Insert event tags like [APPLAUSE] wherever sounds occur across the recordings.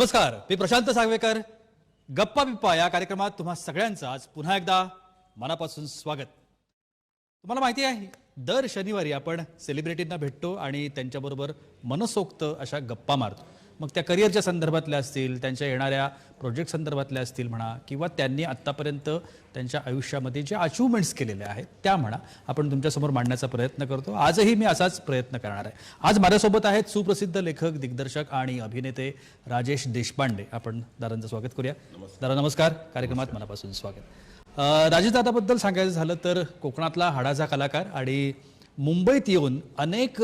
नमस्कार मी प्रशांत सागवेकर. गप्पा बिप्पा या कार्यक्रमात तुम्हा सगळ्यांचं आज पुन्हा एकदा मनापासून स्वागत. तुम्हाला माहिती आहे दर शनिवारी आपण सेलिब्रिटींना भेटतो आणि त्यांच्याबरोबर मनसोक्त अशा गप्पा मारतो. मग त्या करिअरच्या संदर्भातल्या असतील त्यांच्या येणाऱ्या प्रोजेक्ट संदर्भातल्या असतील म्हणा किंवा त्यांनी आत्तापर्यंत त्यांच्या आयुष्यामध्ये जे अचिव्हमेंट्स केलेले आहेत त्या म्हणा आपण तुमच्यासमोर मांडण्याचा प्रयत्न करतो. आजही मी असाच प्रयत्न करणार आहे. आज माझ्यासोबत आहेत सुप्रसिद्ध लेखक दिग्दर्शक आणि अभिनेते राजेश देशपांडे. आपण दादांचं स्वागत करूया. दादा नमस्कार. कार्यक्रमात मनापासून स्वागत. राजेशदादाबद्दल सांगायचं झालं तर कोकणातला हाडाचा कलाकार आणि मुंबईत येऊन अनेक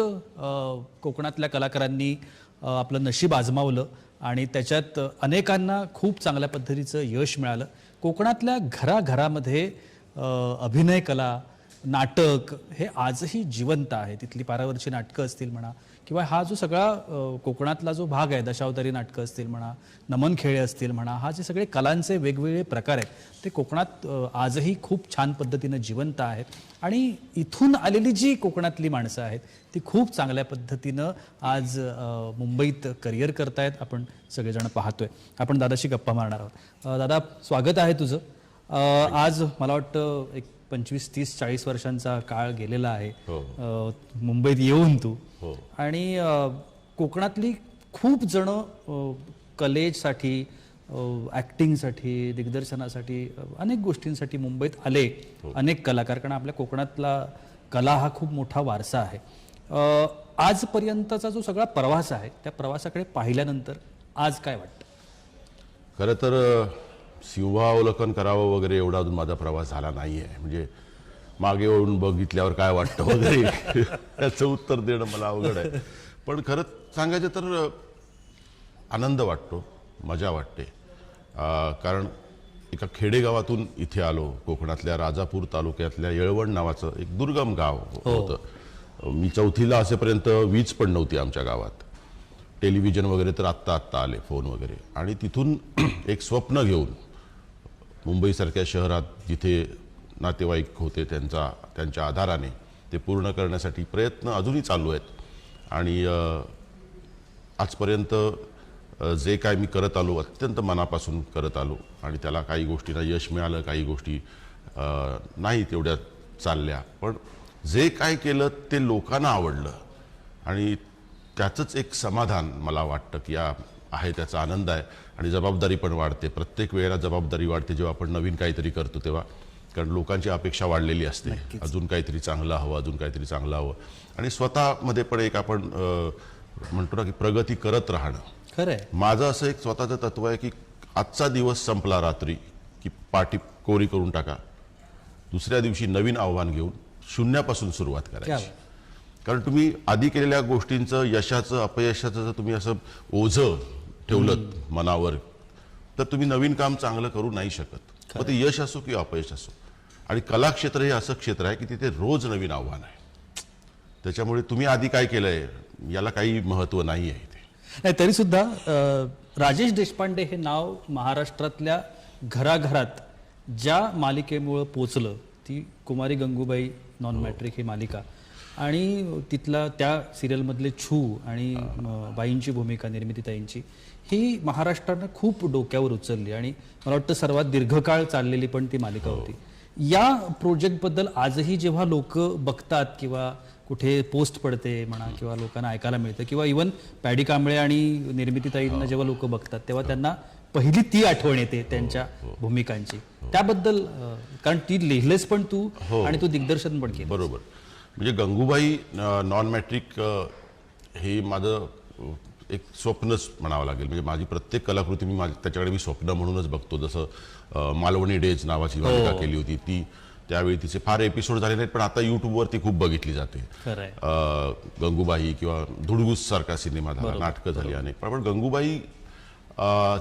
कोकणातल्या कलाकारांनी आपलं नशीब आजमावलं आणि त्याच्यात अनेकांना खूप चांगल्या पद्धतीचं यश मिळालं. कोकणातल्या घराघरामध्ये अभिनय कला नाटक हे आजही जिवंत आहे तिथली पारावरची नाटकं असतील म्हणा किंवा हा जो सगळा कोकणातला जो भाग आहे दशावतारी नाटकं असतील म्हणा नमन खेळे असतील म्हणा हा जे सगळे कलांचे वेगवेगळे प्रकार आहेत ते कोकणात आजही खूप छान पद्धतीनं जिवंत आहेत. आणि इथून आलेली जी कोकणातली माणसं आहेत ती खूप चांगल्या पद्धतीनं आज मुंबईत करिअर करतायत आपण सगळेजण पाहतोय. आपण दादाशी गप्पा मारणार आहोत. दादा स्वागत आहे तुझं. आज मला वाटतं एक पंचवीस तीस चाळीस वर्षांचा काळ गेलेला आहे. अ, मुंबईत येऊन तू. आणि अ, कोकणातली खूप जण अ, कलेसाठी ॲक्टिंगसाठी दिग्दर्शनासाठी अनेक गोष्टींसाठी मुंबईत आले. अनेक कलाकार कारण आपल्या कोकणातला कला हा खूप मोठा वारसा आहे. आजपर्यंतचा जो सगळा प्रवास आहे त्या प्रवासाकडे पाहिल्यानंतर आज काय वाटतं? खरं तर सिंहावलोकन करावं वगैरे एवढा अजून माझा प्रवास झाला नाही आहे म्हणजे मागे येऊन बघितल्यावर काय वाटतं वगैरे. [LAUGHS] याचं उत्तर देणं मला अवघड आहे. पण खरं सांगायचं तर आनंद वाटतो मजा वाटते. कारण एका खेडेगावातून इथे आलो कोकणातल्या राजापूर तालुक्यातल्या येळवण नावाचं एक दुर्गम गाव होतं. मी चौथीला असेपर्यंत वीज पण नव्हती आमच्या गावात. टेलिव्हिजन वगैरे तर आत्ता आत्ता आले फोन वगैरे. आणि तिथून [CLEARS THROAT] एक स्वप्न घेऊन मुंबईसारख्या शहरात जिथे नातेवाईक होते त्यांचा त्यांच्या आधाराने ते पूर्ण करण्यासाठी प्रयत्न अजूनही चालू आहेत. आणि आजपर्यंत जे काय मी करत आलो अत्यंत मनापासून करत आलो आणि त्याला काही गोष्टींना यश मिळालं काही गोष्टी नाही तेवढ्या चालल्या. पण जे काय केलं ते लोकांना आवडलं. आणि त्याचंच एक समाधान मला वाटतं की या आहे त्याचा आनंद आहे. आणि जबाबदारी पण वाढते. प्रत्येक वेळेला जबाबदारी वाढते जेव्हा आपण नवीन काहीतरी करतो तेव्हा. कारण लोकांची अपेक्षा वाढलेली असते. अजून काहीतरी चांगलं हवं अजून काहीतरी चांगलं हवं. आणि स्वतःमध्ये पण एक आपण म्हणतो ना की प्रगती करत राहणं. खरं माझं असं एक स्वतःचं तत्व आहे की आजचा दिवस संपला रात्री की पाठी कोरी करून टाका. दुसऱ्या दिवशी नवीन आव्हान घेऊन शून्यापासून सुरुवात करायची. कारण तुम्ही आधी केलेल्या गोष्टींचं यशाचं अपयशाचं जर तुम्ही असं ओझं ठेवलं मनावर तर तुम्ही नवीन काम चांगलं करू नाही शकत. मग ते यश असो किंवा अपयश असो. आणि कलाक्षेत्र हे असं क्षेत्र आहे की तिथे रोज नवीन आव्हान आहे. त्याच्यामुळे तुम्ही आधी काय केलंय याला काही महत्त्व नाही आहे इथे. नाही तरी सुद्धा अ, राजेश देशपांडे हे नाव महाराष्ट्रातल्या घराघरात ज्या मालिकेमुळं पोचलं ती कुमारी गंगूबाई नॉन मॅट्रिक ही मालिका. आणि तिथला त्या सिरियलमधले छू आणि बाईंची भूमिका निर्मितीताईंची ही महाराष्ट्रानं खूप डोक्यावर उचलली आणि मला वाटतं सर्वात दीर्घकाळ चाललेली पण ती मालिका होती. या प्रोजेक्टबद्दल आजही जेव्हा लोक बघतात किंवा कुठे पोस्ट पडते म्हणा किंवा लोकांना ऐकायला मिळतं किंवा इवन पॅडी कांबळे आणि निर्मितीताईंना जेव्हा लोक बघतात तेव्हा त्यांना पहिली ती आठवण येते त्यांच्या भूमिकांची. त्याबद्दल कारण ती लिहिलेस पण तू आणि तू दिग्दर्शन पण केलं बरोबर. म्हणजे गंगूबाई नॉन मॅट्रिक हे माझं एक स्वप्नच म्हणावं लागेल. म्हणजे माझी प्रत्येक कलाकृती मी माझी त्याच्याकडे मी स्वप्न म्हणूनच बघतो. जसं मालवणी डेज नावाची मालिका केली होती ती त्यावेळी तिचे फार एपिसोड झाले नाहीत पण आता यूट्यूबवर ती खूप बघितली जाते. गंगूबाई किंवा धुडगूस सारखा सिनेमा झाला नाटकं झाली अनेक. पण गंगूबाई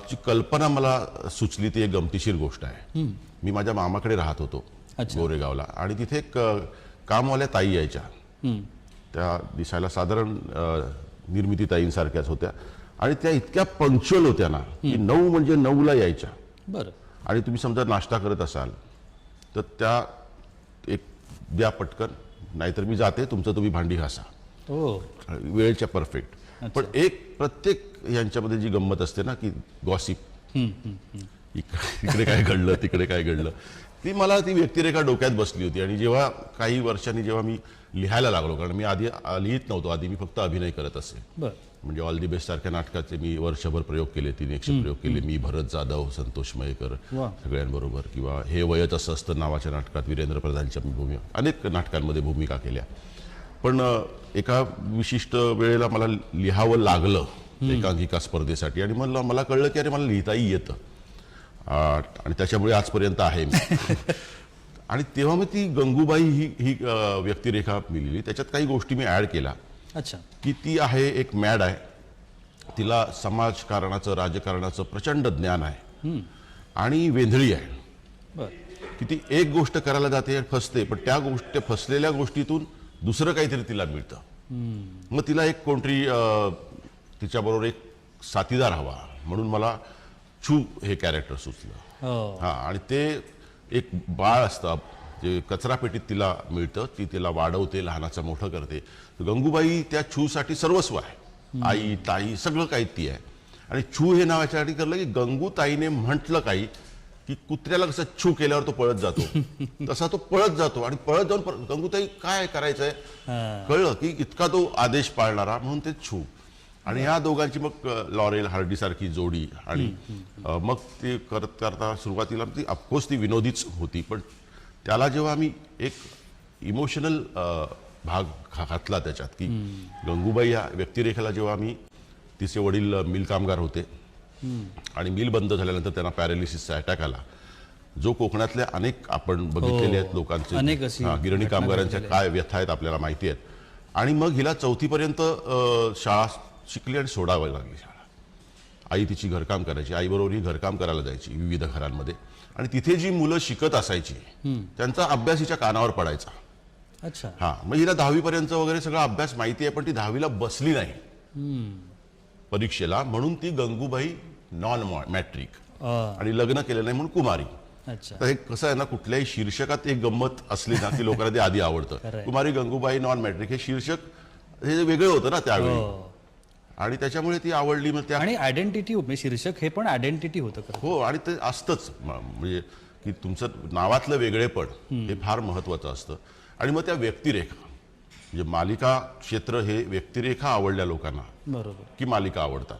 ची कल्पना मला सुचली ती एक गमतीशीर गोष्ट आहे. मी माझ्या मामाकडे राहत होतो गोरेगावला. आणि तिथे एक कामवाल्या ताई यायच्या. त्या दिसायला साधारण निर्मिती ताईंसारख्याच होत्या. आणि त्या इतक्या पंक्च्युअल होत्या ना की नऊ म्हणजे नऊला यायच्या. बरं. आणि तुम्ही समजा नाश्ता करत असाल तर त्या एक द्या पटकन नाहीतर मी जाते तुमचं तुम्ही भांडी घासा. हो. वेळेच्या परफेक्ट. पण एक प्रत्येक यांच्यामध्ये जी गंमत असते ना की गॉसिप इकडे काय घडलं तिकडे काय घडलं. ती मला ती व्यक्तिरेखा डोक्यात बसली होती. आणि जेव्हा काही वर्षांनी जेव्हा मी लिहायला लागलो कारण मी आधी लिहित नव्हतो. आधी मी फक्त अभिनय करत असे. म्हणजे ऑल दी बेस्ट सारख्या नाटकाचे मी वर्षभर प्रयोग केले तीन एकशे प्रयोग केले. मी भरत जाधव संतोष मयेकर. सगळ्यांबरोबर किंवा हे वयच असं असतं नावाच्या नाटकात वीरेंद्र प्रधानच्या मी भूमिका अनेक नाटकांमध्ये भूमिका केल्या. पण एका विशिष्ट वेळेला मला लिहावं लागलं एकांकिका स्पर्धेसाठी. आणि मला मला कळलं की अरे मला लिहिताही येतं. आणि त्याच्यामुळे आजपर्यंत आहे मी. [LAUGHS] आणि तेव्हा मग ती गंगूबाई ही ही व्यक्तिरेखा लिहिली त्याच्यात काही गोष्टी मी ॲड केल्या. अच्छा. की ती आहे एक मॅड आहे. तिला समाजकारणाचं राजकारणाचं प्रचंड ज्ञान आहे. आणि वेंधळी आहे. बर. की ती एक गोष्ट करायला जाते फसते पण त्या गोष्ट फसलेल्या गोष्टीतून दुसरं काहीतरी तिला मिळतं. मग तिला एक कोणतरी तिच्याबरोबर एक साथीदार हवा. म्हणून मला छू हे कॅरेक्टर सुचलं. हो. हा आणि ते एक बाळ असतं जे कचरा पेटीत तिला मिळतं ती तिला वाढवते लहानाचं मोठं करते. गंगूबाई त्या छूसाठी सर्वस्व आहे. आई ताई सगळं काही ती आहे. आणि छू हे नावाच्यासाठी करलं की गंगूताईने म्हटलं काही की कुत्र्याला कसं छू केल्यावर तो पळत जातो. [LAUGHS] तसा तो पळत जातो आणि पळत जाऊन गंगूताई काय करायचंय? कळलं की इतका तो आदेश पाळणारा म्हणून ते छू. आणि ह्या दोघांची मग लॉरेल हार्डी सारखी जोडी आणि मग ते करत करता सुरुवातीला ती ऑफकोर्स ती विनोदीच होती पण त्याला जेव्हा आम्ही एक इमोशनल भाग घातला त्याच्यात की गंगूबाई या व्यक्तिरेखेला जेव्हा आम्ही तिचे वडील मिल कामगार होते आणि मिल बंद झाल्यानंतर त्यांना पॅरालिसिसचा अटॅक आला. जो कोकणातल्या अनेक आपण बघितलेले आहेत लोकांचे हा, गिरणी कामगारांच्या काय व्यथा आहेत आपल्याला माहिती आहेत. आणि मग हिला चौथीपर्यंत शाळा शिकली आणि सोडावी लागली. शाळा आई तिची घरकाम करायची. आईबरोबर ही घरकाम करायला जायची विविध घरांमध्ये. आणि तिथे जी मुलं शिकत असायची त्यांचा अभ्यास हिच्या कानावर पडायचा. अच्छा. हा मग हिला दहावीपर्यंत वगैरे सगळा अभ्यास माहिती आहे पण ती दहावीला बसली नाही. परीक्षेला म्हणून ती गंगूबाई नॉन मॅट्रिक. आणि लग्न केलं नाही म्हणून कुमारी. अच्छा. तर हे कसं आहे ना कुठल्याही शीर्षकात एक गंमत असली ना की लोकांना ते आधी आवडतं. कुमारी गंगूबाई नॉन मॅट्रिक हे शीर्षक हे वेगळं होतं ना त्यावेळी. हो. आणि त्याच्यामुळे ती आवडली मग त्या आणि आयडेंटिटी शीर्षक हे पण आयडेंटिटी होतं खरं. हो आणि ते असतंच. म्हणजे की तुमचं नावातलं वेगळेपण हे फार महत्वाचं असतं. आणि मग त्या व्यक्तिरेखा. म्हणजे मालिका क्षेत्र हे व्यक्तिरेखा आवडल्या लोकांना बरोबर. की मालिका आवडतात.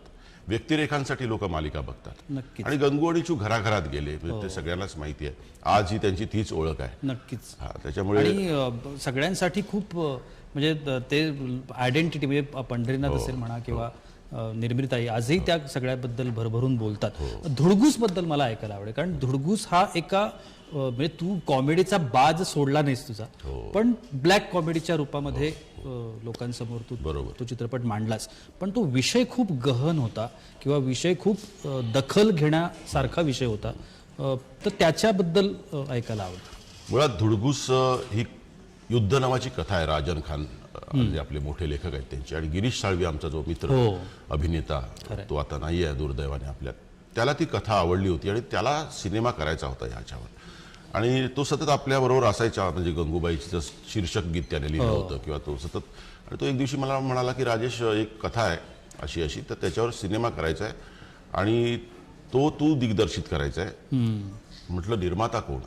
व्यक्तिरेखांसाठी लोक मालिका बघतात. आणि गंगू आणि चू घराघरात गेले. म्हणजे ते सगळ्यांनाच माहिती आहे. आज ही त्यांची तीच ओळख आहे. नक्कीच. हा त्याच्यामुळे सगळ्यांसाठी खूप म्हणजे ते आयडेंटिटी म्हणजे पंढरीनाथ असेल म्हणा किंवा अ, निर्मिताई आजही त्या सगळ्याबद्दल भरभरून बोलतात. धुडगूसबद्दल मला ऐकायला आवडेल. कारण धुडगूस हा एका म्हणजे तू कॉमेडीचा बाज सोडला नाहीस तुझा. पण ब्लॅक कॉमेडीच्या रूपामध्ये लोकांसमोर तू बरोबर. तो चित्रपट मांडलास. पण तो विषय खूप गहन होता किंवा विषय खूप दखल घेण्यासारखा विषय होता. तर त्याच्याबद्दल ऐकायला आवडेल. मुळात धुडगूस ही युद्ध नावाची कथा आहे राजन खान जे आपले मोठे लेखक आहेत त्यांची. आणि गिरीश साळवी आमचा जो मित्र हो. अभिनेता तो आता नाही आहे दुर्दैवाने आपल्यात. त्याला ती कथा आवडली होती आणि त्याला सिनेमा करायचा होता ह्याच्यावर आणि तो सतत आपल्याबरोबर असायचा म्हणजे गंगूबाईचं शीर्षक गीत त्याने लिहिलं होतं किंवा तो सतत. आणि तो एक दिवशी मला म्हणाला की राजेश एक कथा आहे अशी अशी तर त्याच्यावर सिनेमा करायचा आहे आणि तो तू दिग्दर्शित करायचा आहे म्हटलं निर्माता कोण?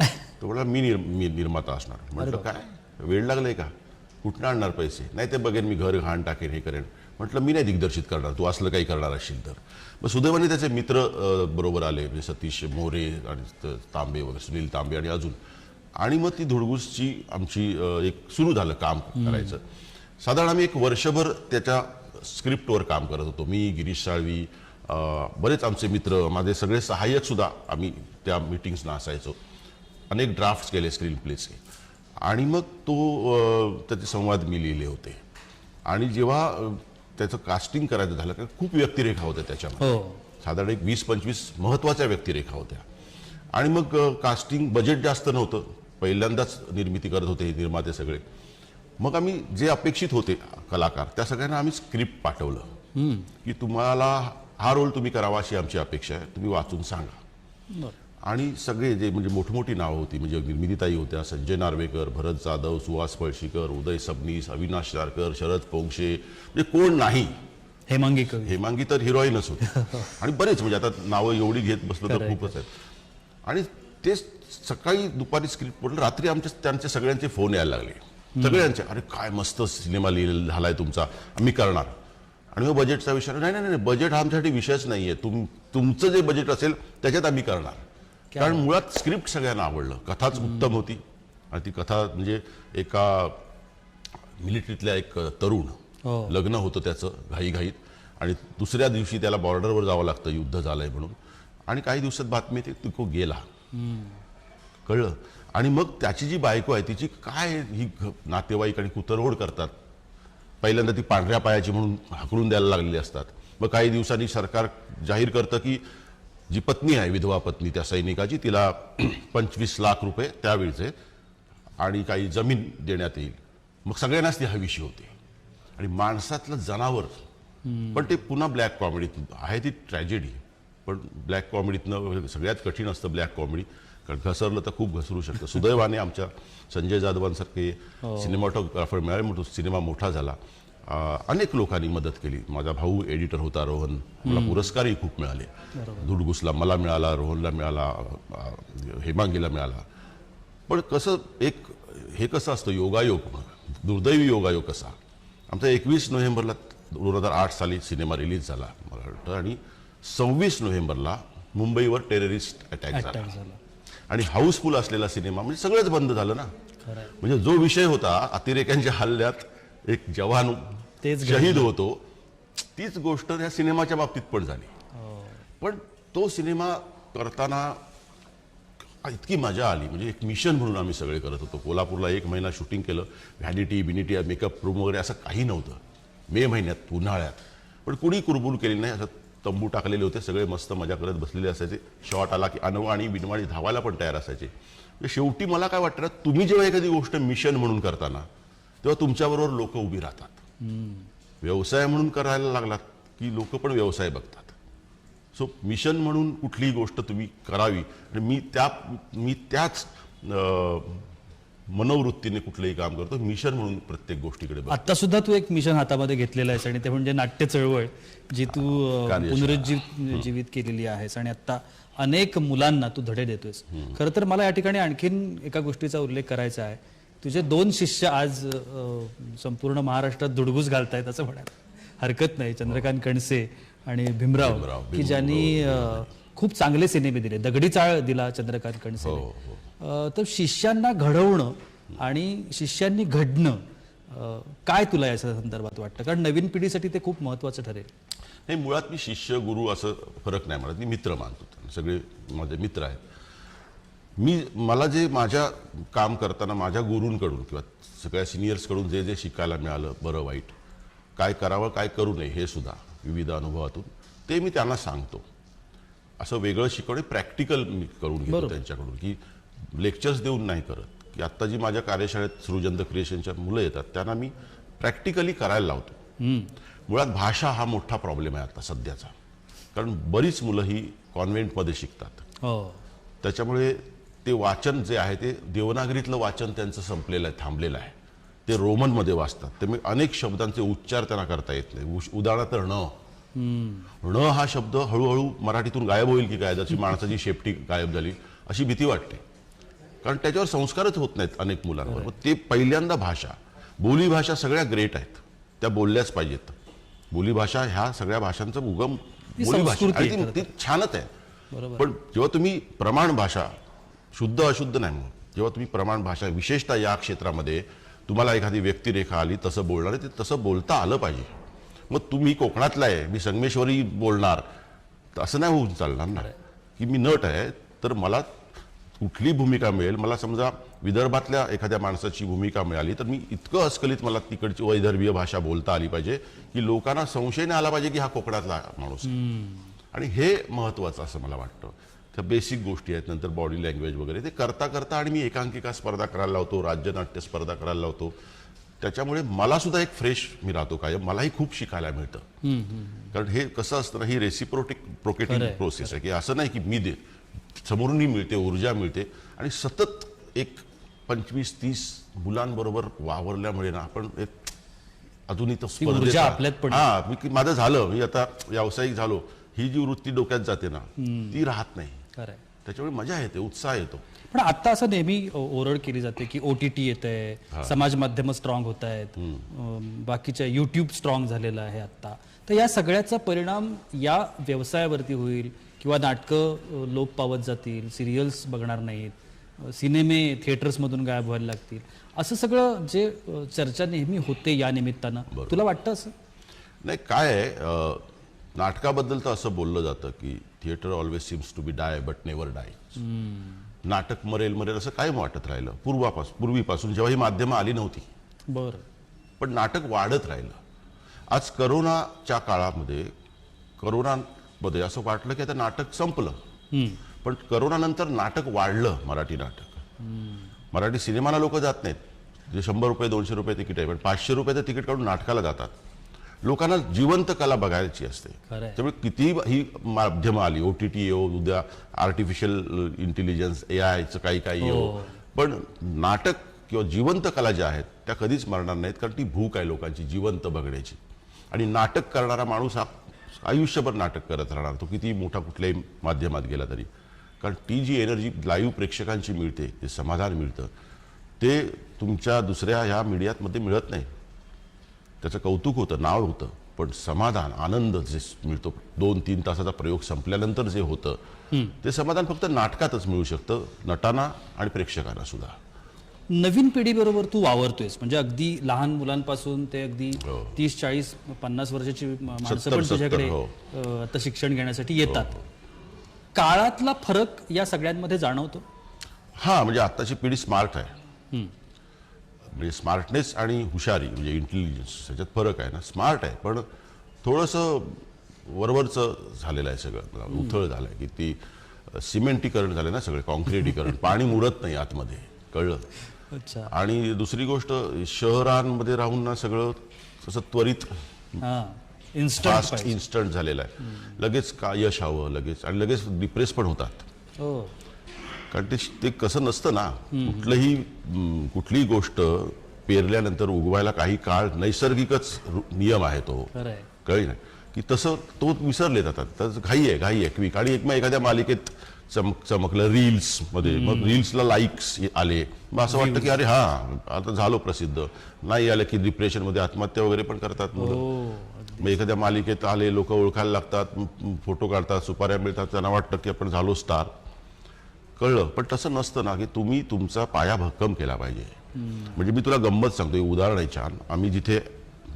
[LAUGHS] तो म्हणला मी निर मी निर्माता असणार. म्हटलं काय? वेळ लागलाय का? कुठनं आणणार पैसे? नाही ते बघेन मी घर घाण टाकेन हे करेन. म्हटलं मी नाही दिग्दर्शित करणार तू असलं काही करणार असशील तर. मग सुदैवाने त्याचे मित्र अ, बरोबर आले म्हणजे सतीश मोरे आणि त- तांबे वगैरे सुनील तांबे आणि अजून. आणि मग ती धुडगूसची आमची अ, एक सुरू झालं काम करायचं. साधारण आम्ही एक वर्षभर त्याच्या स्क्रिप्टवर काम करत होतो. मी गिरीश साळवी अ, बरेच आमचे मित्र माझे सगळे सहाय्यक सुद्धा आम्ही त्या मिटिंग्सना असायचो अनेक ड्राफ्ट्स केले स्क्रीन प्लेचे आणि मग तो त्याचे संवाद मी लिहिले होते. आणि जेव्हा त्याचं कास्टिंग करायचं झालं का खूप व्यक्तिरेखा होत्या त्याच्यामध्ये. हो. साधारण एक वीस पंचवीस महत्त्वाच्या व्यक्तिरेखा होत्या. आणि मग कास्टिंग बजेट जास्त नव्हतं. पहिल्यांदाच निर्मिती करत होते हे निर्माते सगळे. मग आम्ही जे अपेक्षित होते कलाकार त्या सगळ्यांना आम्ही स्क्रिप्ट पाठवलं. की तुम्हाला हा रोल तुम्ही करावा अशी आमची अपेक्षा आहे. तुम्ही वाचून सांगा. आणि सगळे जे म्हणजे मोठमोठी नावं होती म्हणजे निर्मितीताई होत्या संजय नार्वेकर भरत जाधव सुहास पळशीकर उदय सबनीस अविनाश चारकर शरद पोंक्षे म्हणजे कोण नाही? हेमांगी हेमांगी तर हिरोईनच होती. [LAUGHS] आणि बरेच म्हणजे आता नावं एवढी घेत बसलो तर खूपच आहेत. आणि ते सकाळी दुपारी स्क्रिप्ट पडलं रात्री आमच्या त्यांचे सगळ्यांचे फोन यायला लागले. सगळ्यांचे अरे काय मस्त सिनेमा लिहिलेला झालाय तुमचा आम्ही करणार. आणि मग बजेटचा विषय नाही नाही नाही बजेट हा आमच्यासाठी विषयच नाहीये. तुम तुमचं जे बजेट असेल त्याच्यात आम्ही करणार. कारण मुळात स्क्रिप्ट सगळ्यांना आवडलं. कथाच उत्तम होती. आणि ती कथा म्हणजे एका मिलिटरीतल्या एक तरुण हो. लग्न होतं त्याचं घाईघाईत. आणि दुसऱ्या दिवशी त्याला बॉर्डरवर जावं लागतं युद्ध झालंय म्हणून. आणि काही दिवसात बातमी येते तो गेला. कळलं. आणि मग त्याची जी बायको आहे तिची काय ही नातेवाईक आणि कुतरवड करतात? पहिल्यांदा ती पांढऱ्या पायाची म्हणून हाकलून द्यायला लागलेली असतात. मग काही दिवसांनी सरकार जाहीर करतं की जी पत्नी आहे विधवा पत्नी त्या सैनिकाची तिला [CLEARS THROAT] पंचवीस लाख रुपये त्यावेळचे आणि काही जमीन देण्यात येईल. मग सगळ्यांनाच ती हवीशी होते. आणि माणसातलं जनावर पण ते पुन्हा ब्लॅक कॉमेडीत आहे ती ट्रॅजेडी पण ब्लॅक कॉमेडीतनं सगळ्यात कठीण असतं ब्लॅक कॉमेडी कारण घसरलं तर खूप घसरू शकतं. सुदैवाने आमच्या संजय जाधवांसारखे सिनेमॅटोग्राफर मिळाले म्हणून सिनेमा मोठा झाला. अनेक लोकांनी मदत केली. माझा भाऊ एडिटर होता रोहन. मला पुरस्कारही खूप मिळाले. दुडगुसला मला मिळाला रोहनला मिळाला हेमांगीला मिळाला. पण कसं एक हे कसं असतं योगायोग दुर्दैवी योगायोग कसा? आमचा एकवीस नोव्हेंबरला दोन हजार आठ साली सिनेमा रिलीज झाला मला वाटतं आणि सव्वीस नोव्हेंबरला मुंबईवर टेररिस्ट अटॅक झाला. आणि हाऊसफुल असलेला सिनेमा म्हणजे सगळंच बंद झालं ना. म्हणजे जो विषय होता अतिरेक्यांच्या हल्ल्यात एक जवान तेच शहीद होतो. तीच गोष्ट या सिनेमाच्या बाबतीत पण झाली. हो. पण तो सिनेमा करताना इतकी मजा आली. म्हणजे एक मिशन म्हणून आम्ही सगळे करत होतो. कोल्हापूरला एक महिना शूटिंग केलं. व्हॅनिटी बिनिटी मेकअप रूम वगैरे असं काही नव्हतं. मे महिन्यात उन्हाळ्यात. पण कुणी कुरबुर केली नाही. असं तंबू टाकलेले होते. सगळे मस्त मजा करत बसलेले असायचे. शॉट आला की अनवाणी बिनवाणी धावायला पण तयार असायचे. म्हणजे शेवटी मला काय वाटतं तुम्ही जेव्हा एखादी गोष्ट मिशन म्हणून करताना तेव्हा तुमच्याबरोबर लोक उभी राहतात. व्यवसाय म्हणून करायला लागलात की लोक पण व्यवसाय बघतात. सो मिशन म्हणून कुठलीही गोष्ट तुम्ही करावी. आणि मी त्या मी त्याच मनोवृत्तीने कुठलंही काम करतो मिशन म्हणून प्रत्येक गोष्टीकडे आता सुद्धा तू एक मिशन हातामध्ये घेतलेलं आहेस आणि ते म्हणजे नाट्य चळवळ जी तू. पुनरुज्जीव जीवित केलेली आहेस आणि आता अनेक मुलांना तू धडे देतोयस. खरं तर मला या ठिकाणी आणखीन एका गोष्टीचा उल्लेख करायचा आहे. तुझे दोन शिष्य आज संपूर्ण महाराष्ट्रात दुडगूस घालतायत असं म्हणायला. हरकत नाही चंद्रकांत कणसे आणि भीमराव की ज्यांनी अ, खूप चांगले सिनेमे दिले. दगडी चाळ दिला चंद्रकांत कणसे हो हो. तर शिष्यांना घडवणं आणि शिष्यांनी घडणं काय तुला या संदर्भात वाटतं? कारण नवीन पिढीसाठी ते खूप महत्वाचं ठरेल. नाही मुळात मी शिष्य गुरु असं फरक नाही म्हणत मी मित्र मानतो. सगळे माझे मित्र आहेत. मी मला जे माझ्या काम करताना माझ्या गुरूंकडून किंवा सगळ्या सिनियर्सकडून जे जे शिकायला मिळालं बरं वाईट काय करावं काय करू नये हे सुद्धा विविध अनुभवातून ते मी त्यांना सांगतो. असं वेगळं शिकवणे प्रॅक्टिकल मी करून घेतो त्यांच्याकडून की लेक्चर्स देऊन नाही करत की आत्ता जी माझ्या कार्यशाळेत सृजंत क्रिएशनच्या मुलं येतात त्यांना मी प्रॅक्टिकली करायला लावतो. मुळात भाषा हा मोठा प्रॉब्लेम आहे आता सध्याचा. कारण बरीच मुलं ही कॉन्व्हेंटमध्ये शिकतात. हो. त्याच्यामुळे ते वाचन जे आहे ते देवनागरीतलं वाचन त्यांचं संपलेलं आहे थांबलेलं आहे. ते रोमनमध्ये वाचतात. त्यामुळे अनेक शब्दांचे उच्चार त्यांना करता येत नाही. उश- उदाहरणार्थ ण. ण हा शब्द हळूहळू मराठीतून गायब होईल की काय? जशी माणसाची शेपटी गायब झाली अशी भीती वाटते. कारण त्याच्यावर संस्कारच होत नाहीत अनेक मुलांवर. मग ते पहिल्यांदा भाषा बोलीभाषा सगळ्या ग्रेट आहेत. त्या बोलल्याच पाहिजेत. बोलीभाषा ह्या सगळ्या भाषांचा उगम बोलीभाषा ती- छानच आहे. पण जेव्हा तुम्ही प्रमाण भाषा शुद्ध अशुद्ध नाही. म्हणून जेव्हा तुम्ही प्रमाण भाषा विशेषतः या क्षेत्रामध्ये तुम्हाला एखादी व्यक्तिरेखा आली तसं बोलणार आहे ते तसं बोलता आलं पाहिजे. मग तुम्ही कोकणातला आहे मी संगमेश्वरी बोलणार तर असं नाही होऊन चालणार ना. की मी नट आहे तर मला कुठली भूमिका मिळेल? मला समजा विदर्भातल्या एखाद्या माणसाची भूमिका मिळाली तर मी इतकं अस्खलित मला तिकडची वैदर्भीय भाषा बोलता आली पाहिजे की लोकांना संशय नाही आला पाहिजे की हा कोकणातला माणूस. आणि हे महत्वाचं असं मला वाटतं. त्या बेसिक गोष्टी आहेत नंतर बॉडी लँग्वेज वगैरे. ते करता करता आणि मी एकांकिका स्पर्धा करायला लावतो राज्यनाट्य स्पर्धा करायला लावतो. त्याच्यामुळे मला सुद्धा एक फ्रेश मी राहतो कायम. मलाही खूप शिकायला मिळतं. कारण हे कसं असतं ना ही रेसिप्रोटिक प्रोकेटिंग प्रोसेस आहे. की असं नाही की मी दे समोरूनही मिळते ऊर्जा मिळते. आणि सतत एक पंचवीस तीस मुलांबरोबर वावरल्यामुळे ना आपण एक अजूनही ऊर्जा आपल्यात हा मी माझं झालं मी आता व्यावसायिक झालो. ही जी वृत्ती डोक्यात जाते ना ती राहत नाही. त्याच्यामुळे मजा येते उत्साह येतो. पण आता असं नेहमी ओरड केली जाते की ओ टी टी येत आहे समाज माध्यम स्ट्रॉंग होत आहेत बाकीच्या युट्यूब स्ट्रॉंग झालेलं आहे आता तर या सगळ्याचा परिणाम या व्यवसायावरती होईल किंवा नाटकं लोप पावत जातील सिरियल्स बघणार नाहीत सिनेमे थिएटर्समधून गायब व्हायला लागतील. असं सगळं जे चर्चा नेहमी होते या निमित्तानं. तुला वाटतं असं? नाही काय नाटकाबद्दल तर असं बोललं जातं की theatre always seems to be die but never die नाटक मरेल मरेल असं काय वाटत राहिलं. पूर्वापासून पूर्वीपासून जेव्हा ही माध्यमं आली नव्हती. बरं. पण नाटक वाढत राहिलं. आज करोनाच्या काळामध्ये करोनामध्ये असं वाटलं की आता नाटक संपलं. पण करोनानंतर नाटक वाढलं मराठी नाटक. मराठी सिनेमाला लोक जात नाहीत. जे शंभर रुपये दोनशे रुपये तिकीट आहे पण पाचशे रुपयाचं तिकीट काढून नाटकाला जातात. लोकांना जिवंत कला बघायची असते. त्यामुळे किती ही माध्यमं आली ओ टी टी येऊ उद्या आर्टिफिशियल इंटेलिजन्स ए आयचं काही काही येऊ पण नाटक किंवा जिवंत कला ज्या आहेत त्या कधीच मरणार नाहीत कारण ती भूक आहे लोकांची जिवंत बघण्याची. आणि नाटक करणारा माणूस हा आयुष्यभर नाटक करत राहणार तो किती मोठा कुठल्याही माध्यमात गेला तरी. कारण ती जी एनर्जी लाईव्ह प्रेक्षकांची मिळते ते समाधान मिळतं ते तुमच्या दुसऱ्या ह्या मीडियामध्ये मिळत नाही. त्याचं कौतुक होतं नाव होतं. पण समाधान आनंद जे मिळतो दोन तीन तासाचा प्रयोग संपल्यानंतर जे होतं ते समाधान फक्त नाटकातच मिळू शकतं नटांना आणि प्रेक्षकांना सुद्धा. नवीन पिढीबरोबर तू वावरतोयस. म्हणजे अगदी लहान मुलांपासून ते अगदी तीस चाळीस पन्नास वर्षाची माणसं पण तुझ्याकडे हो. आता शिक्षण घेण्यासाठी येतात. काळातला फरक या सगळ्यांमध्ये जाणवतो? हां म्हणजे आत्ताची पिढी स्मार्ट आहे. म्हणजे स्मार्टनेस आणि हुशारी म्हणजे इंटेलिजन्स ह्याच्यात फरक आहे ना. स्मार्ट आहे पण थोडंसं वरवरचं झालेलं आहे सगळं. उथळ झालं आहे की ती सिमेंटीकरण झालं ना सगळं कॉन्क्रिटीकरण. [LAUGHS] पाणी मुरत नाही आतमध्ये. कळलं? अच्छा. आणि दुसरी गोष्ट शहरांमध्ये राहून ना सगळं असं त्वरित हा. फास्ट इन्स्टंट झालेलं आहे. लगेच का यश हवं लगेच. आणि लगेच डिप्रेस पण होतात. हो. कारण ते ते कसं नसतं ना कुठलंही कुठलीही गोष्ट पेरल्यानंतर उगवायला काही काळ नैसर्गिकच नियम आहे तो. कळली ना की तसं तो विसरले जातात. तर घाई आहे घाई आहे. क्विक आणि एक मग एखाद्या मालिकेत चमक चमकलं रील्समध्ये. मग रील्सला लाईक्स आले. मग असं वाटतं की अरे हा आता झालो प्रसिद्ध. नाही आलं की डिप्रेशनमध्ये आत्महत्या वगैरे पण करतात मुलं. हो मग एखाद्या मालिकेत आले लोक ओळखायला लागतात फोटो काढतात सुपाऱ्या मिळतात. त्यांना वाटतं की आपण झालो स्टार कळलं पण तसं नसतं ना की तुम्ही तुमचा पाया भक्कम केला पाहिजे. म्हणजे मी तुला गंमत सांगतो उदाहरण आहे छान. आम्ही जिथे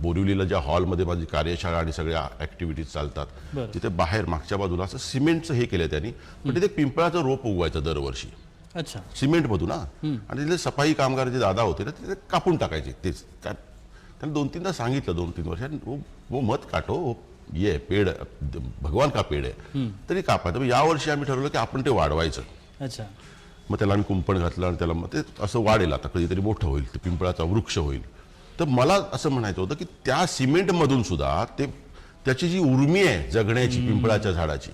बोरिवलीला ज्या हॉलमध्ये माझी कार्यशाळा आणि सगळ्या ऍक्टिव्हिटीज चालतात. तिथे बाहेर मागच्या बाजूला असं सिमेंटचं हे केलं त्यांनी पण तिथे पिंपळाचं रोप उगवायचं दरवर्षी. अच्छा. सिमेंटमधून ना आणि तिथे सफाई कामगार जे दादा होते ना तिथे कापून टाकायचे. तेच त्या- त्यांनी दोन तीनदा सांगितलं दोन तीन वर्ष वो, वो मत काटो वो ये पेड भगवान का पेड आहे. तरी कापायचं. यावर्षी आम्ही ठरवलं की आपण ते वाढवायचं. अच्छा. मग त्याला आम्ही कुंपण घातलं आणि त्याला मग ते असं वाढेल आता कधीतरी मोठं होईल ते पिंपळाचा वृक्ष होईल. तर मला असं म्हणायचं होतं की त्या सिमेंटमधून सुद्धा ते त्याची जी उर्मी आहे जगण्याची पिंपळाच्या झाडाची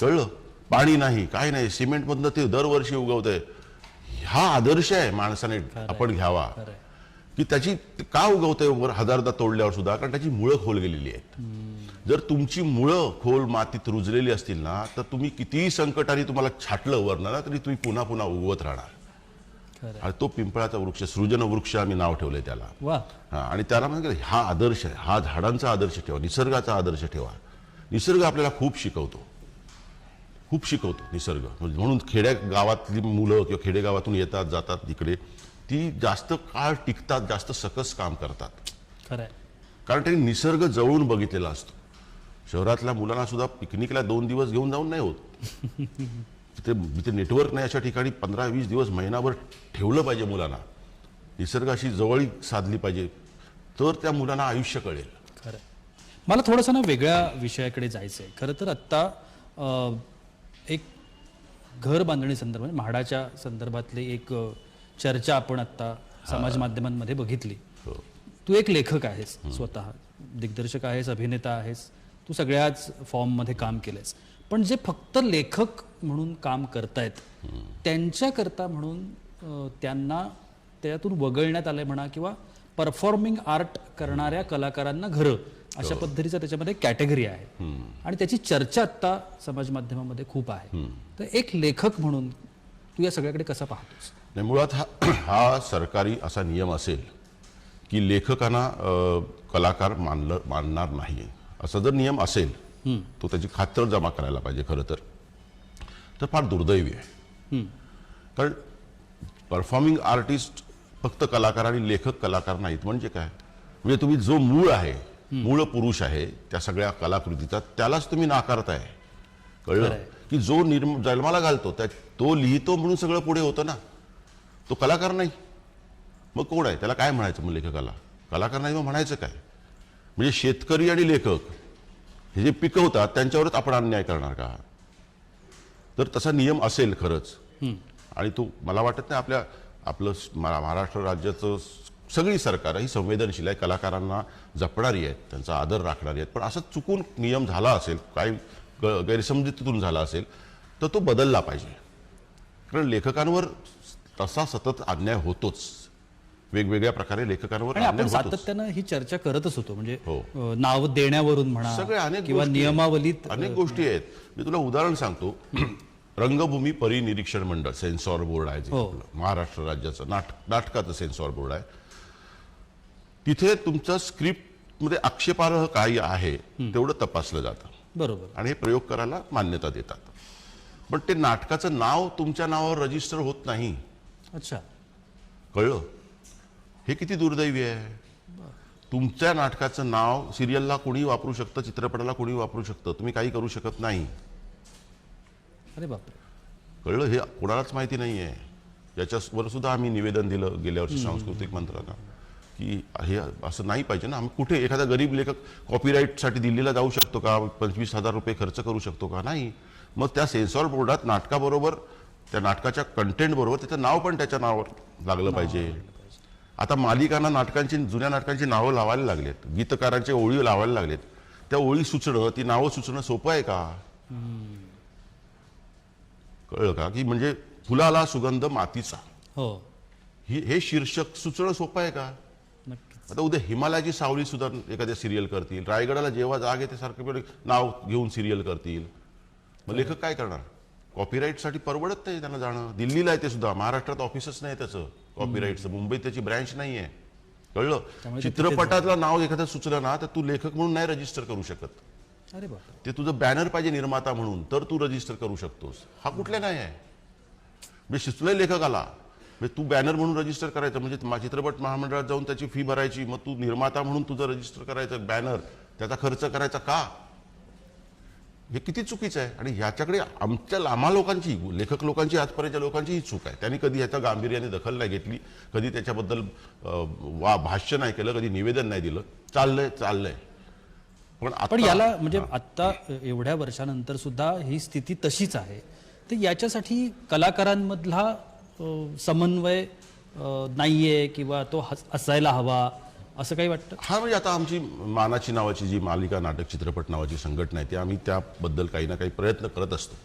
कळलं? पाणी नाही काय नाही सिमेंटमधनं ते दरवर्षी उगवतंय. हा आदर्श आहे माणसाने आपण घ्यावा. की त्याची का उगवतंय वर हजारदा तोडल्यावर सुद्धा? कारण त्याची मुळं खोल गेलेली आहेत. जर तुमची मुळं खोल मातीत रुजलेली असतील ना तर तुम्ही कितीही संकटाने तुम्हाला छाटलं वरनं ना तरी तुम्ही पुन्हा पुन्हा उगवत राहणार. आणि तो पिंपळाचा वृक्ष सृजन वृक्ष आम्ही नाव ठेवलंय त्याला. हा, आणि त्याला म्हणजे हा आदर्श आहे हा झाडांचा आदर्श ठेवा निसर्गाचा आदर्श ठेवा. निसर्ग आपल्याला खूप शिकवतो. खूप शिकवतो निसर्ग. म्हणजे म्हणून खेड्या गावातली मुलं किंवा खेडेगावातून येतात जातात इकडे ती जास्त काळ टिकतात जास्त सकस काम करतात. कारण त्यांनी निसर्ग जवळून बघितलेला असतो. शहरातल्या मुलांना सुद्धा पिकनिकला दोन दिवस घेऊन जाऊन नाही होत. तिथे जिथे नेटवर्क नाही अशा ठिकाणी पंधरा वीस दिवस महिनाभर ठेवलं पाहिजे मुलांना. निसर्गाशी जवळीक साधली पाहिजे. तर त्या मुलांना आयुष्य कळेल. खरं मला थोडंसं ना वेगळ्या विषयाकडे जायचं आहे खरं तर आत्ता एक घर बांधणी संदर्भात म्हाडाच्या संदर्भातली एक चर्चा आपण आत्ता समाज माध्यमांमध्ये बघितली. हो. तू एक लेखक आहेस स्वतः. दिग्दर्शक आहेस अभिनेता आहेस. तू सगळ्याच फॉर्ममध्ये काम केलंयस. पण जे फक्त लेखक म्हणून काम करतायत त्यांच्याकरता म्हणून त्यांना त्यातून वगळण्यात आलंय म्हणा किंवा परफॉर्मिंग आर्ट करणाऱ्या कलाकारांना घरं अशा पद्धतीचं त्याच्यामध्ये कॅटेगरी आहे. आणि त्याची चर्चा आत्ता समाज माध्यमामध्ये खूप आहे. तर एक लेखक म्हणून तू या सगळ्याकडे कसा पाहतोस? नाही मुळात हा [CLEARS THROAT] हा सरकारी असा नियम असेल की लेखकांना कलाकार मानलं मानणार नाही असा जर नियम असेल तो त्याची खातर जमा करायला पाहिजे खरं तर. तर फार दुर्दैवी आहे. कारण परफॉर्मिंग आर्टिस्ट फक्त कलाकार आणि लेखक कलाकार नाहीत. म्हणजे काय? म्हणजे तुम्ही जो मूळ आहे मूळ पुरुष आहे त्या सगळ्या कलाकृतीचा त्यालाच तुम्ही नाकारताय. कळलं? की जो निर्म जन्माला घालतो त्या तो लिहितो म्हणून सगळं पुढे होतं ना. तो कलाकार नाही. मग कोण आहे? त्याला काय म्हणायचं मग लेखकाला? कलाकार नाही मग म्हणायचं काय? म्हणजे शेतकरी आणि लेखक हे जे पिकवतात त्यांच्यावरच आपण अन्याय करणार का? तर तसा नियम असेल खरंच. आणि तो मला वाटत नाही आपल्या आपलं महाराष्ट्र राज्याचं सगळी सरकार ही संवेदनशील आहे. कलाकारांना जपणारी आहेत त्यांचा आदर राखणारी आहेत. पण असं चुकून नियम झाला असेल काही ग- गैरसमजुतीतून झाला असेल तर तो बदलला पाहिजे. कारण लेखकांवर तसा सतत अन्याय होतोच. वेगवेगळ्या प्रकारे लेखकांवर आणि आपण सातत्यानं ही चर्चा करतच होतो. म्हणजे हो. नाव देण्यावरून म्हणा सगळे अनेक किंवा. नियमावलीत अनेक गोष्टी आहेत. मी तुला उदाहरण सांगतो. [CLEARS THROAT] रंगभूमी परिनिरीक्षण मंडळ सेन्सॉर बोर्ड आहे. हो. महाराष्ट्र राज्याचं नाट नाटकाचं सेन्सॉर बोर्ड आहे. तिथे तुमचं स्क्रिप्टमध्ये आक्षेपार्ह काही आहे तेवढं तपासलं जातं. बरोबर. आणि हे प्रयोग करायला मान्यता देतात. पण ते नाटकाचं नाव तुमच्या नावावर रजिस्टर होत नाही. अच्छा. कळलं? हे किती दुर्दैवी आहे? तुमच्या नाटकाचं नाव सिरियलला कोणी वापरू शकतं? चित्रपटाला कोणी वापरू शकतं? तुम्ही काही करू शकत नाही. अरे बापरे. कळलं? हे कोणालाच माहिती नाही आहे याच्यावर सुद्धा आम्ही निवेदन दिलं गेल्या वर्षी सांस्कृतिक मंत्र्यांना की हे असं नाही पाहिजे ना. आम्ही कुठे एखादा गरीब लेखक कॉपीराईटसाठी दिल्लीला जाऊ शकतो का? पंचवीस हजार रुपये खर्च करू शकतो का? नाही. मग त्या सेन्सॉर बोर्डात नाटकाबरोबर त्या नाटकाच्या कंटेंट बरोबर त्याचं नाव पण त्याच्या नावावर लागलं पाहिजे. आता मालिकांना नाटकांची जुन्या नाटकांची नावं लावायला लागलेत. गीतकारांचे ओळी लावायला लागलेत. त्या ओळी सुचणं ती नावं सुचणं सोपं आहे का? कळलं का? की म्हणजे फुलाला सुगंध मातीचा. हो. ही हे शीर्षक सुचणं सोपं आहे का? आता उद्या हिमालयाची सावली सुद्धा एखाद्या सिरियल करतील. रायगडाला जेव्हा जाग येते सारखं नाव घेऊन सिरियल करतील. मग लेखक काय करणार? कॉपीराईटसाठी परवडत नाही त्यांना जाणं. दिल्लीला आहे ते सुद्धा. महाराष्ट्रात ऑफिसच नाही त्याचं कॉपीराईटचं मुंबईत त्याची ब्रँच नाही आहे कळलं चित्रपटातलं नाव एखादं सुचलं ना तर तू लेखक म्हणून नाही रजिस्टर करू शकत. अरे ते तुझं बॅनर पाहिजे निर्माता म्हणून तर तू रजिस्टर करू शकतोस. हा कुठल्या नाही आहे. म्हणजे शिचलंय लेखकाला. म्हणजे तू बॅनर म्हणून रजिस्टर करायचं म्हणजे मा- चित्रपट महामंडळात जाऊन त्याची फी भरायची मग तू निर्माता म्हणून तुझं रजिस्टर करायचं बॅनर त्याचा खर्च करायचा का? हे किती चुकीचं आहे? आणि ह्याच्याकडे आमच्या आम्हा लोकांची लेखक लोकांची आजपर्यंतच्या लोकांची ही चूक आहे. त्यांनी कधी ह्याच्या गांभीर्याने दखल नाही घेतली कधी त्याच्याबद्दल वा भाष्य नाही केलं कधी निवेदन नाही दिलं. चाललंय चाललंय. पण पण आता- याला म्हणजे आता एवढ्या वर्षानंतर सुद्धा ही स्थिती तशीच आहे. तर याच्यासाठी कलाकारांमधला समन्वय नाहीये किंवा तो असायला हवा असं काही वाटतं? हा म्हणजे आता आमची मानाची नावाची जी मालिका नाटक चित्रपट नावाची संघटना आहे ती आम्ही त्याबद्दल काही ना काही प्रयत्न करत असतो.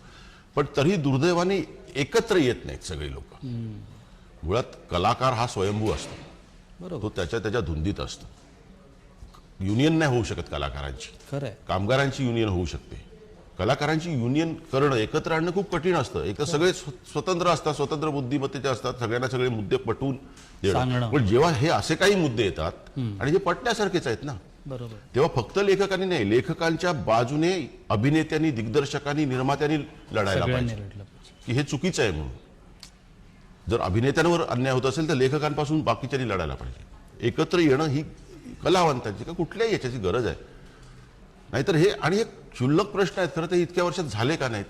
पण तरी दुर्दैवाने एकत्र येत नाहीत सगळे लोक. मुळात कलाकार हा स्वयंभू असतो. बरोबर. तो त्याच्या त्याच्या धुंदीत असतो. युनियन नाही होऊ शकत कलाकारांची. खरं आहे. कामगारांची युनियन होऊ शकते. कलाकारांची युनियन करणं एकत्र आणणं खूप कठीण असतं. एक तर सगळे स्व- स्वतंत्र असतात स्वतंत्र बुद्धिमत्तेचे असतात सगळ्यांना सगळे मुद्दे पटवून. सांगणं. पण जेव्हा हे असे काही मुद्दे येतात आणि हे पटण्यासारखेच आहेत ना बरोबर. तेव्हा फक्त लेखकांनी नाही लेखकांच्या बाजूने अभिनेत्यांनी दिग्दर्शकांनी निर्मात्यांनी लढायला पाहिजे. की हे चुकीचं आहे म्हणून. जर अभिनेत्यांवर अन्याय होत असेल तर लेखकांपासून बाकीच्यांनी लढायला पाहिजे. एकत्र येणं ही कलावंतांची का कुठल्याही याच्याची गरज आहे. नाहीतर हे आणि हे क्षुल्लक प्रश्न आहेत खरं तर इतक्या वर्षात झाले का नाहीत?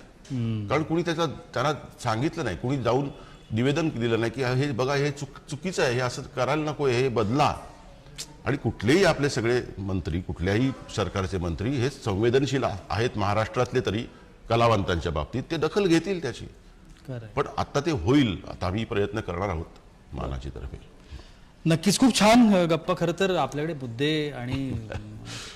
कारण कुणी त्याचा त्यांना सांगितलं नाही. कुणी जाऊन निवेदन दिलं नाही की हे बघा हे चुक चुकीचं आहे हे असं करायला नको हे बदला. आणि कुठलेही आपले सगळे मंत्री कुठल्याही सरकारचे मंत्री हे संवेदनशील आहेत महाराष्ट्रातले तरी कलावंतांच्या बाबतीत ते दखल घेतील त्याची. पण आता ते होईल आता आम्ही प्रयत्न करणार आहोत मानाची तर्फे. नक्कीच खूप छान गप्पा. खरं तर आपल्याकडे मुद्दे आणि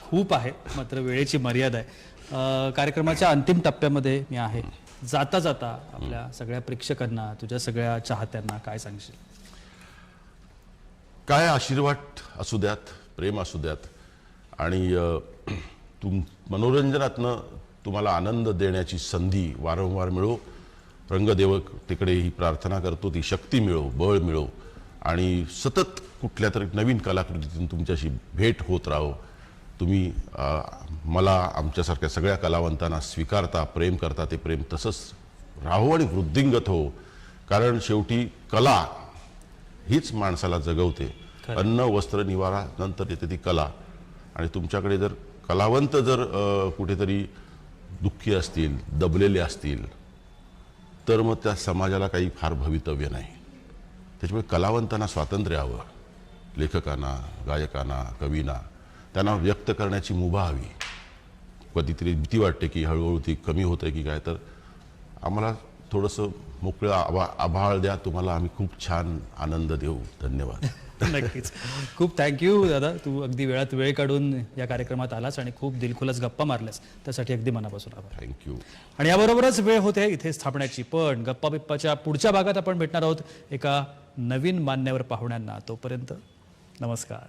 खूप आहे मात्र वेळेची मर्यादा आहे. कार्यक्रमाच्या अंतिम टप्प्यामध्ये मी आहे. जाता जाता आपल्या सगळ्या प्रेक्षकांना तुझ्या सगळ्या चाहत्यांना काय सांगशील? काय आशीर्वाद असू द्यात प्रेम असू द्यात आणि [CLEARS THROAT] तुम मनोरंजनातनं तुम्हाला आनंद देण्याची संधी वारंवार मिळो. रंगदेवक तिकडे ही प्रार्थना करतो ती शक्ती मिळो बळ मिळो आणि सतत कुठल्या तरी नवीन कलाकृतीतून तुमच्याशी भेट होत राहो. तुम्ही मला आमच्यासारख्या सगळ्या कलावंतांना स्वीकारता प्रेम करता ते प्रेम तसंच राहो आणि वृद्धिंगत हो. कारण शेवटी कला हीच माणसाला जगवते. अन्न वस्त्र निवारा नंतर येते ती कला. आणि तुमच्याकडे जर कलावंत जर कुठेतरी दुःखी असतील दबलेले असतील तर मग त्या समाजाला काही फार भवितव्य नाही. त्याच्यामुळे कलावंतांना स्वातंत्र्य हवं. लेखकांना गायकांना कवींना. त्यांना व्यक्त करण्याची मुभा हवी. कधीतरी भीती वाटते की हळूहळू ती कमी होते की काय. तर आम्हाला थोडंसं मोकळं आभा आभाळ द्या. तुम्हाला आम्ही खूप छान आनंद देऊ. धन्यवाद. [LAUGHS] नक्कीच. खूप थँक्यू दादा. तू अगदी वेळात वेळ काढून या कार्यक्रमात आलास आणि खूप दिलखुलास गप्पा मारल्यास. त्यासाठी अगदी मनापासून आभार. थँक्यू आणि याबरोबरच वेळ होते इथेच थांबण्याची पण गप्पा बिप्पाच्या पुढच्या भागात आपण भेटणार आहोत एका नवीन मान्यवर पाहुण्यांना. तोपर्यंत नमस्कार.